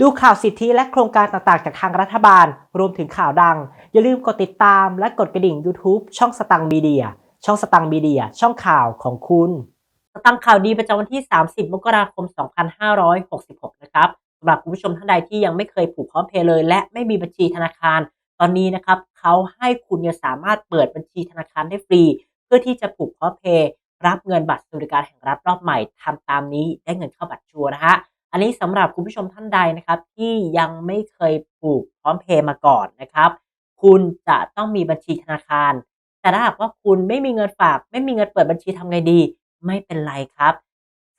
ดูข่าวสิทธิและโครงการต่างๆ จากทางรัฐบาล รวมถึงข่าวดัง อย่าลืมกดติดตามและกดกระดิ่ง YouTube ช่องสตังมีเดีย ช่องสตังมีเดีย ช่องข่าวของคุณสตังข่าวดีประจำวันที่ 30 มกราคม 2566 นะครับสำหรับคุณผู้ชมท่านใดที่ยังไม่เคยผูกพร้อมเพย์เลย และไม่มีบัญชีธนาคาร ตอนนี้นะครับเขาให้คุณเนี่ยสามารถเปิดบัญชีธนาคารได้ฟรี เพื่อที่จะผูกพร้อมเพย์รับเงินบัตรสวัสดิการแห่งรัฐรอบใหม่ทำตามนี้ได้เงินเข้าบัตรชัวร์นะฮะ อันนี้สำหรับคุณผู้ชมท่านใดนะครับ ที่ยังไม่เคยผูกพร้อมเพย์มาก่อนนะครับ คุณจะต้องมีบัญชีธนาคาร แต่ถ้าหากว่าคุณไม่มีเงินฝาก ไม่มีเงินเปิดบัญชีทำไงดี ไม่เป็นไรครับ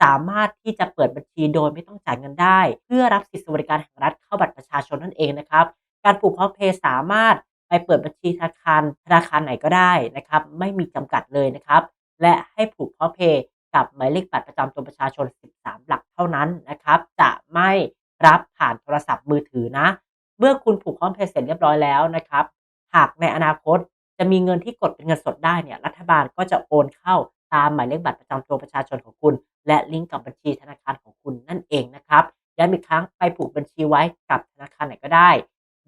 สามารถที่จะเปิดบัญชีโดยไม่ต้องจ่ายเงินได้ เพื่อรับสิทธิสวัสดิการแห่งรัฐเข้าบัตรประชาชนนั่นเองนะครับ การผูกพร้อมเพย์สามารถไปเปิดบัญชีธนาคารธนาคารไหนก็ได้นะครับ ไม่มีจำกัดเลยนะครับ และให้ผูกพร้อมเพย์ กับหมายเลขบัตรประจำตัวประชาชน 13 หลักเท่านั้นนะครับ จะไม่รับผ่านโทรศัพท์มือถือนะ เมื่อคุณผูกพร้อมเพย์เสร็จเรียบร้อยแล้วนะครับ หากในอนาคตจะมีเงินที่กดเป็นเงินสดได้เนี่ย รัฐบาลก็จะโอนเข้าตามหมายเลขบัตรประจำตัวประชาชนของคุณ และลิงก์กับบัญชีธนาคารของคุณนั่นเองนะครับย้ำอีกครั้งไปผูกบัญชีไว้กับธนาคารไหนก็ได้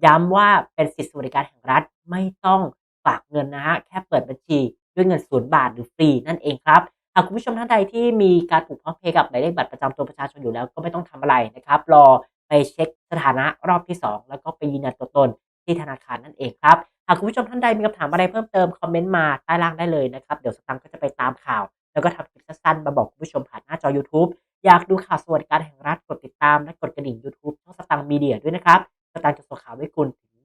ย้ำว่าเป็นสิทธิสวัสดิการแห่งรัฐไม่ต้องฝากเงินนะฮะแค่เปิดบัญชีด้วยเงินศูนย์บาทหรือฟรีนั่นเองครับากคุณผู้ชมท่านใดที่มีการผูกพร้อมเพย์กับหมายเลขบัตรประจำตัวประชาชนอยู่แล้วก็ไม่ต้องทำอะไรนะครับ รอไปเช็คสถานะรอบที่ 2 แล้วก็ไปยืนยันตัวตนที่ธนาคารนั่นเองครับ หากคุณผู้ชมท่านใดมีคำถามอะไรเพิ่มเติมคอมเมนต์มาใต้ล่างได้เลยนะครับ เดี๋ยวสตังค์ก็จะไปตามข่าว แล้วก็ทำคลิปสั้นๆมาบอกคุณผู้ชมผ่านหน้าจอ YouTube อยากดูข่าวสวัสดิการแห่งรัฐกดติดตามและกดกระดิ่ง YouTube ช่องสตังค์มีเดียด้วยนะครับ สตังค์จะส่งข่าวให้คุณ